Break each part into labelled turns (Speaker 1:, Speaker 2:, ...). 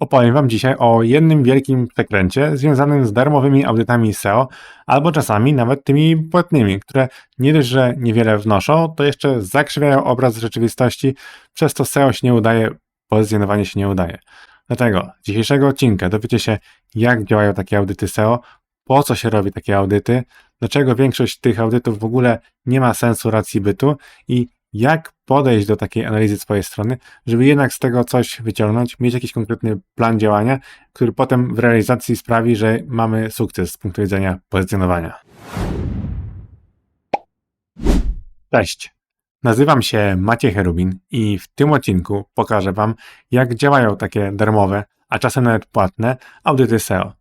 Speaker 1: Opowiem Wam dzisiaj o jednym wielkim przekręcie związanym z darmowymi audytami SEO, albo czasami nawet tymi płatnymi, które nie dość, że niewiele wnoszą, to jeszcze zakrzywiają obraz rzeczywistości, przez to SEO się nie udaje, pozycjonowanie się nie udaje. Dlatego dzisiejszego odcinka dowiecie się, jak działają takie audyty SEO, po co się robi takie audyty, dlaczego większość tych audytów w ogóle nie ma sensu racji bytu i jak podejść do takiej analizy swojej strony, żeby jednak z tego coś wyciągnąć, mieć jakiś konkretny plan działania, który potem w realizacji sprawi, że mamy sukces z punktu widzenia pozycjonowania. Cześć. Nazywam się Maciej Cherubin i w tym odcinku pokażę Wam, jak działają takie darmowe, a czasem nawet płatne audyty SEO.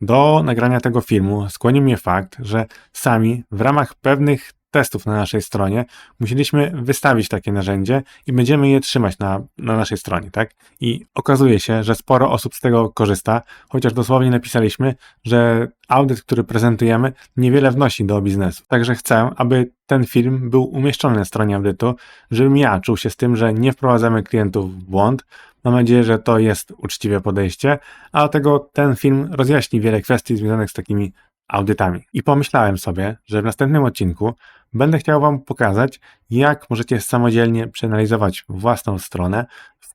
Speaker 1: Do nagrania tego filmu skłonił mnie fakt, że sami w ramach pewnych testów na naszej stronie, musieliśmy wystawić takie narzędzie i będziemy je trzymać na, na naszej stronie, tak? I okazuje się, że sporo osób z tego korzysta, chociaż dosłownie napisaliśmy, że audyt, który prezentujemy, niewiele wnosi do biznesu. Także chcę, aby ten film był umieszczony na stronie audytu, żebym ja czuł się z tym, że nie wprowadzamy klientów w błąd. Mam nadzieję, że to jest uczciwe podejście, a dlatego ten film rozjaśni wiele kwestii związanych z takimi audytami. I pomyślałem sobie, że w następnym odcinku będę chciał Wam pokazać, jak możecie samodzielnie przeanalizować własną stronę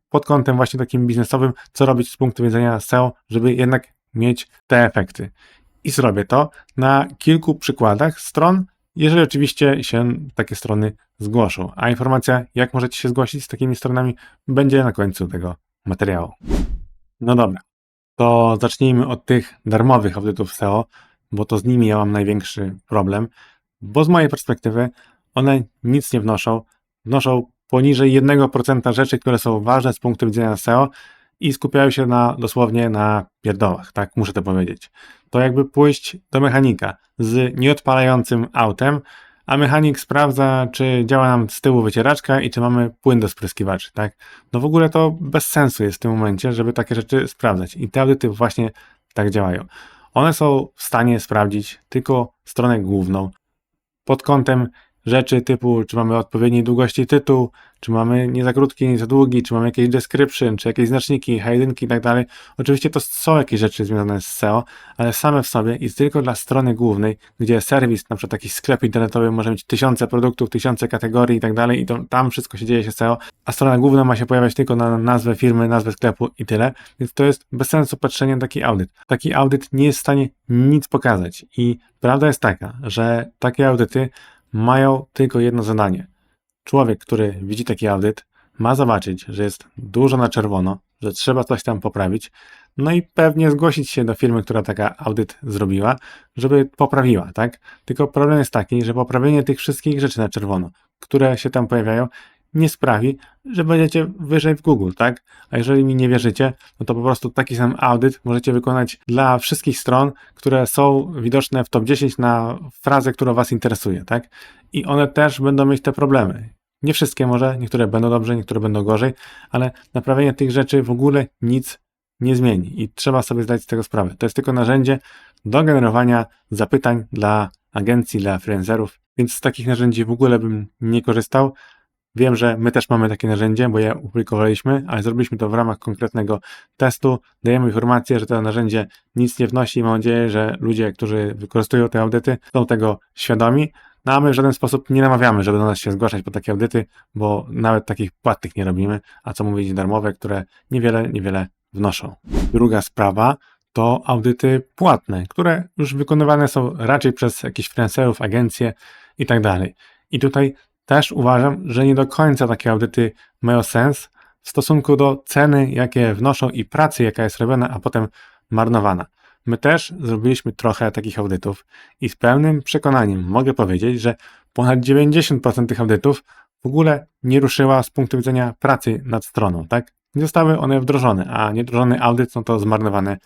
Speaker 1: pod kątem właśnie takim biznesowym, co robić z punktu widzenia SEO, żeby jednak mieć te efekty. I zrobię to na kilku przykładach stron, jeżeli oczywiście się takie strony zgłoszą. A informacja, jak możecie się zgłosić z takimi stronami, będzie na końcu tego materiału. No dobra, to zacznijmy od tych darmowych audytów SEO, bo to z nimi ja mam największy problem, bo z mojej perspektywy one nic nie wnoszą, wnoszą poniżej 1% rzeczy, które są ważne z punktu widzenia SEO i skupiają się na, dosłownie na pierdołach, tak muszę to powiedzieć. To jakby pójść do mechanika z nieodpalającym autem, a mechanik sprawdza, czy działa nam z tyłu wycieraczka i czy mamy płyn do spryskiwaczy, tak? No w ogóle to bez sensu jest w tym momencie, żeby takie rzeczy sprawdzać i te audyty właśnie tak działają. One są w stanie sprawdzić tylko stronę główną pod kątem rzeczy typu, czy mamy odpowiedniej długości tytuł, czy mamy nie za krótki, nie za długi, czy mamy jakieś description, czy jakieś znaczniki, headingi i tak dalej. Oczywiście to są jakieś rzeczy związane z SEO, ale same w sobie jest tylko dla strony głównej, gdzie serwis, na przykład taki sklep internetowy może mieć tysiące produktów, tysiące kategorii i tak dalej i to, tam wszystko się dzieje się SEO, a strona główna ma się pojawiać tylko na nazwę firmy, nazwę sklepu i tyle, więc to jest bez sensu patrzenie na taki audyt. Taki audyt nie jest w stanie nic pokazać i prawda jest taka, że takie audyty mają tylko jedno zadanie. Człowiek, który widzi taki audyt, ma zobaczyć, że jest dużo na czerwono, że trzeba coś tam poprawić, no i pewnie zgłosić się do firmy, która taka audyt zrobiła, żeby poprawiła, tak? Tylko problem jest taki, że poprawienie tych wszystkich rzeczy na czerwono, które się tam pojawiają, nie sprawi, że będziecie wyżej w Google, tak? A jeżeli mi nie wierzycie, no to po prostu taki sam audyt możecie wykonać dla wszystkich stron, które są widoczne w top 10 na frazę, która Was interesuje, tak? I one też będą mieć te problemy. Nie wszystkie może, niektóre będą dobrze, niektóre będą gorzej, ale naprawienie tych rzeczy w ogóle nic nie zmieni i trzeba sobie zdać z tego sprawę. To jest tylko narzędzie do generowania zapytań dla agencji, dla freelancerów, więc z takich narzędzi w ogóle bym nie korzystał. Wiem, że my też mamy takie narzędzie, bo je opublikowaliśmy, ale zrobiliśmy to w ramach konkretnego testu. Dajemy informację, że to narzędzie nic nie wnosi i mam nadzieję, że ludzie, którzy wykorzystują te audyty, są tego świadomi. No a my w żaden sposób nie namawiamy, żeby do nas się zgłaszać po takie audyty, bo nawet takich płatnych nie robimy, a co mówić darmowe, które niewiele, niewiele wnoszą. Druga sprawa to audyty płatne, które już wykonywane są raczej przez jakichś freelancerów, agencje i tak dalej. I tutaj też uważam, że nie do końca takie audyty mają sens w stosunku do ceny, jakie wnoszą i pracy, jaka jest robiona, a potem marnowana. My też zrobiliśmy trochę takich audytów i z pełnym przekonaniem mogę powiedzieć, że ponad 90% tych audytów w ogóle nie ruszyła z punktu widzenia pracy nad stroną, tak? Nie zostały one wdrożone, a niewdrożony audyt są to zmarnowane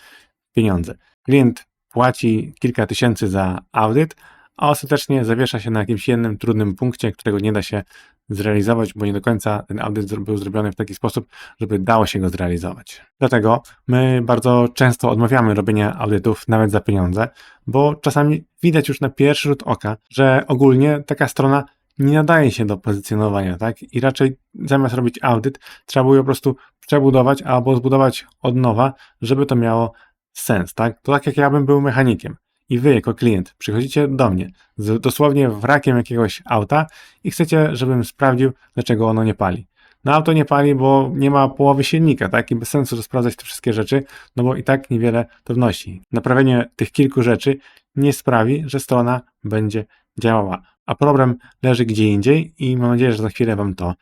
Speaker 1: pieniądze. Klient płaci kilka tysięcy za audyt, a ostatecznie zawiesza się na jakimś jednym trudnym punkcie, którego nie da się zrealizować, bo nie do końca ten audyt był zrobiony w taki sposób, żeby dało się go zrealizować. Dlatego my bardzo często odmawiamy robienia audytów nawet za pieniądze, bo czasami widać już na pierwszy rzut oka, że ogólnie taka strona nie nadaje się do pozycjonowania, tak? I raczej zamiast robić audyt, trzeba było po prostu przebudować albo zbudować od nowa, żeby to miało sens, tak? To tak jak ja bym był mechanikiem i wy jako klient przychodzicie do mnie z dosłownie wrakiem jakiegoś auta i chcecie, żebym sprawdził, dlaczego ono nie pali. No auto nie pali, bo nie ma połowy silnika, tak? I bez sensu sprawdzać te wszystkie rzeczy, no bo i tak niewiele to wnosi. Naprawienie tych kilku rzeczy nie sprawi, że strona będzie działała. A problem leży gdzie indziej i mam nadzieję, że za chwilę Wam to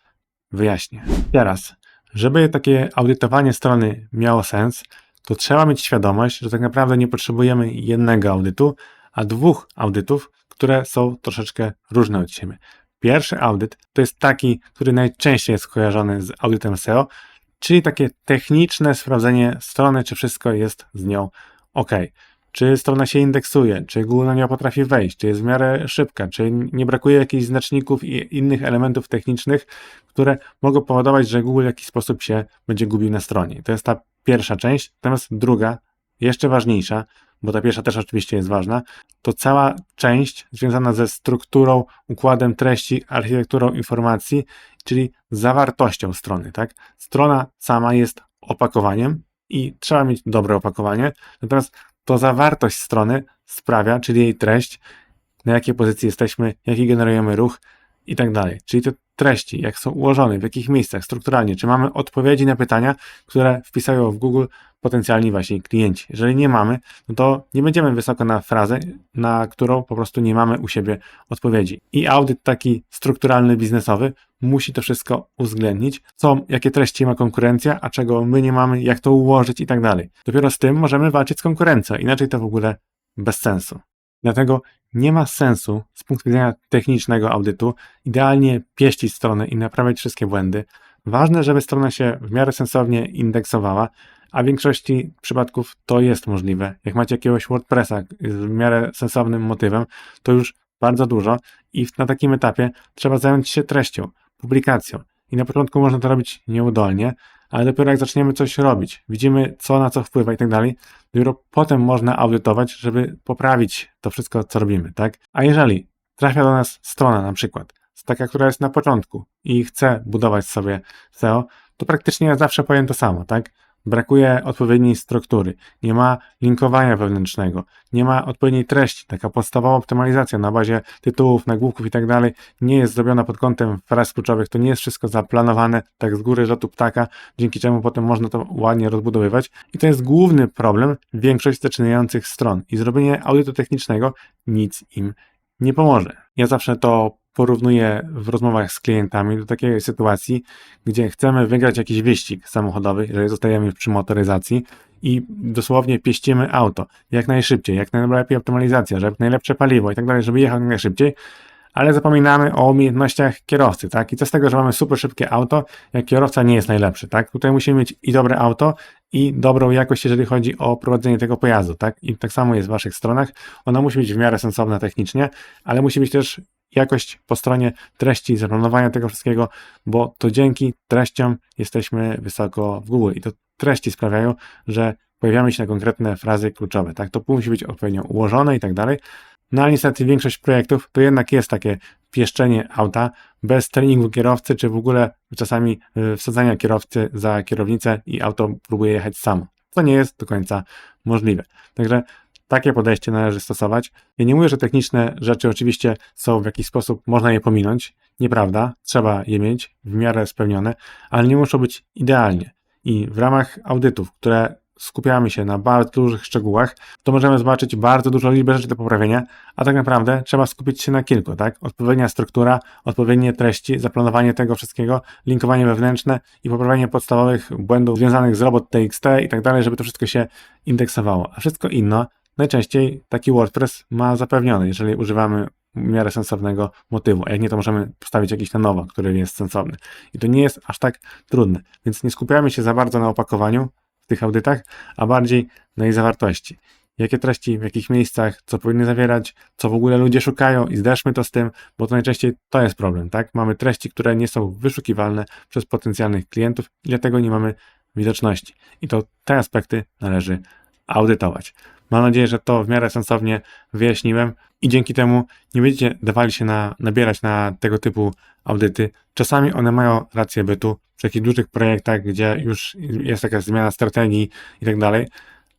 Speaker 1: wyjaśnię. Teraz, żeby takie audytowanie strony miało sens, to trzeba mieć świadomość, że tak naprawdę nie potrzebujemy jednego audytu, a dwóch audytów, które są troszeczkę różne od siebie. Pierwszy audyt to jest taki, który najczęściej jest kojarzony z audytem SEO, czyli takie techniczne sprawdzenie strony, czy wszystko jest z nią ok. Czy strona się indeksuje, czy Google na nią potrafi wejść, czy jest w miarę szybka, czy nie brakuje jakichś znaczników i innych elementów technicznych, które mogą powodować, że Google w jakiś sposób się będzie gubił na stronie. To jest ta pierwsza część. Natomiast druga, jeszcze ważniejsza, bo ta pierwsza też oczywiście jest ważna, to cała część związana ze strukturą, układem treści, architekturą informacji, czyli zawartością strony. Tak? Strona sama jest opakowaniem i trzeba mieć dobre opakowanie, natomiast to zawartość strony sprawia, czyli jej treść, na jakiej pozycji jesteśmy, jaki generujemy ruch i tak dalej. Czyli te treści, jak są ułożone, w jakich miejscach, strukturalnie, czy mamy odpowiedzi na pytania, które wpisają w Google potencjalni właśnie klienci. Jeżeli nie mamy, no to nie będziemy wysoko na frazę, na którą po prostu nie mamy u siebie odpowiedzi. I audyt taki strukturalny, biznesowy musi to wszystko uwzględnić, co, jakie treści ma konkurencja, a czego my nie mamy, jak to ułożyć i tak dalej. Dopiero z tym możemy walczyć z konkurencją, inaczej to w ogóle bez sensu. Dlatego nie ma sensu z punktu widzenia technicznego audytu idealnie pieścić stronę i naprawiać wszystkie błędy. Ważne, żeby strona się w miarę sensownie indeksowała, a w większości przypadków to jest możliwe. Jak macie jakiegoś WordPressa z w miarę sensownym motywem, to już bardzo dużo i na takim etapie trzeba zająć się treścią, publikacją. I na początku można to robić nieudolnie, ale dopiero jak zaczniemy coś robić, widzimy co na co wpływa i tak dalej, dopiero potem można audytować, żeby poprawić to wszystko, co robimy, tak? A jeżeli trafia do nas strona na przykład, taka, która jest na początku i chce budować sobie SEO, to praktycznie zawsze powiem to samo, tak? Brakuje odpowiedniej struktury, nie ma linkowania wewnętrznego, nie ma odpowiedniej treści. Taka podstawowa optymalizacja na bazie tytułów, nagłówków i tak dalej nie jest zrobiona pod kątem fraz kluczowych. To nie jest wszystko zaplanowane tak z góry lotu ptaka, dzięki czemu potem można to ładnie rozbudowywać. I to jest główny problem większości zaczynających stron. I zrobienie audytu technicznego nic im nie pomoże. Ja zawsze to porównuję w rozmowach z klientami do takiej sytuacji, gdzie chcemy wygrać jakiś wyścig samochodowy, jeżeli zostajemy przy motoryzacji i dosłownie pieścimy auto jak najszybciej, jak najlepiej optymalizacja, żeby najlepsze paliwo i tak dalej, żeby jechał jak najszybciej, ale zapominamy o umiejętnościach kierowcy, tak? I co z tego, że mamy super szybkie auto, jak kierowca nie jest najlepszy, tak? Tutaj musimy mieć i dobre auto, i dobrą jakość, jeżeli chodzi o prowadzenie tego pojazdu, tak? I tak samo jest w waszych stronach. Ona musi być w miarę sensowna technicznie, ale musi być też jakość po stronie treści, zaplanowania tego wszystkiego, bo to dzięki treściom jesteśmy wysoko w Google i to treści sprawiają, że pojawiamy się na konkretne frazy kluczowe, tak? To musi być odpowiednio ułożone i tak dalej. No ale niestety większość projektów to jednak jest takie pieszczenie auta bez treningu kierowcy, czy w ogóle czasami y, wsadzania kierowcy za kierownicę i auto próbuje jechać samo. To nie jest do końca możliwe. Także takie podejście należy stosować. Ja nie mówię, że techniczne rzeczy oczywiście są w jakiś sposób, można je pominąć. Nieprawda, trzeba je mieć w miarę spełnione, ale nie muszą być idealnie. I w ramach audytów, które skupiamy się na bardzo dużych szczegółach, to możemy zobaczyć bardzo dużo liczby rzeczy do poprawienia, a tak naprawdę trzeba skupić się na kilku, tak? Odpowiednia struktura, odpowiednie treści, zaplanowanie tego wszystkiego, linkowanie wewnętrzne i poprawienie podstawowych błędów związanych z robot TXT i tak dalej, żeby to wszystko się indeksowało. A wszystko inne najczęściej taki WordPress ma zapewnione, jeżeli używamy w miarę sensownego motywu, a jak nie, to możemy postawić jakiś na nowo, który jest sensowny. I to nie jest aż tak trudne, więc nie skupiamy się za bardzo na opakowaniu w tych audytach, a bardziej na jej zawartości. Jakie treści, w jakich miejscach, co powinny zawierać, co w ogóle ludzie szukają i zderzmy to z tym, bo to najczęściej to jest problem, tak? Mamy treści, które nie są wyszukiwalne przez potencjalnych klientów dlatego nie mamy widoczności. I to te aspekty należy audytować. Mam nadzieję, że to w miarę sensownie wyjaśniłem i dzięki temu nie będziecie dawali się na, nabierać na tego typu audyty. Czasami one mają rację bytu przy jakichś dużych projektach, gdzie już jest jakaś zmiana strategii i tak dalej,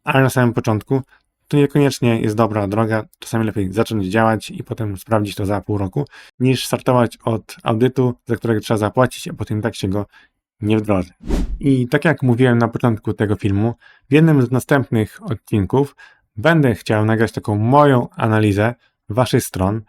Speaker 1: ale na samym początku to niekoniecznie jest dobra droga. Czasami lepiej zacząć działać i potem sprawdzić to za pół roku, niż startować od audytu, za którego trzeba zapłacić, a potem tak się go nie wdroży. I tak jak mówiłem na początku tego filmu, w jednym z następnych odcinków będę chciał nagrać taką moją analizę waszych stron,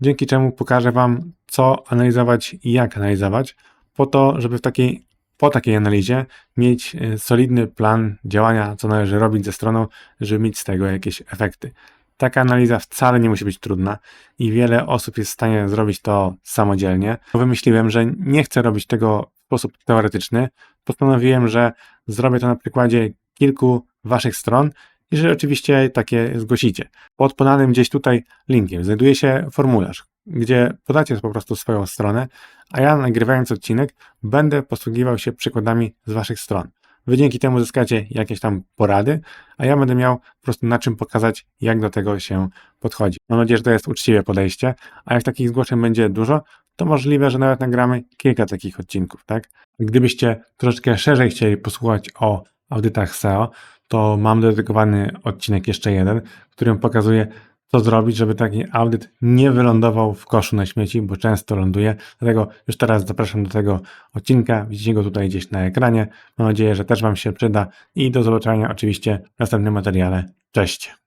Speaker 1: dzięki czemu pokażę wam, co analizować i jak analizować, po to, żeby w takiej, po takiej analizie mieć e, solidny plan działania, co należy robić ze stroną, żeby mieć z tego jakieś efekty. Taka analiza wcale nie musi być trudna i wiele osób jest w stanie zrobić to samodzielnie. Wymyśliłem, że nie chcę robić tego sposób teoretyczny. Postanowiłem, że zrobię to na przykładzie kilku waszych stron i że oczywiście takie zgłosicie. Pod podanym gdzieś tutaj linkiem znajduje się formularz, gdzie podacie po prostu swoją stronę, a ja nagrywając odcinek będę posługiwał się przykładami z waszych stron. Wy dzięki temu zyskacie jakieś tam porady, a ja będę miał po prostu na czym pokazać, jak do tego się podchodzi. Mam nadzieję, że to jest uczciwe podejście, a jak takich zgłoszeń będzie dużo, to możliwe, że nawet nagramy kilka takich odcinków, tak? Gdybyście troszeczkę szerzej chcieli posłuchać o audytach SEO, to mam dedykowany odcinek jeszcze jeden, w którym pokazuję, co zrobić, żeby taki audyt nie wylądował w koszu na śmieci, bo często ląduje. Dlatego już teraz zapraszam do tego odcinka. Widzicie go tutaj gdzieś na ekranie. Mam nadzieję, że też Wam się przyda i do zobaczenia oczywiście w następnym materiale. Cześć!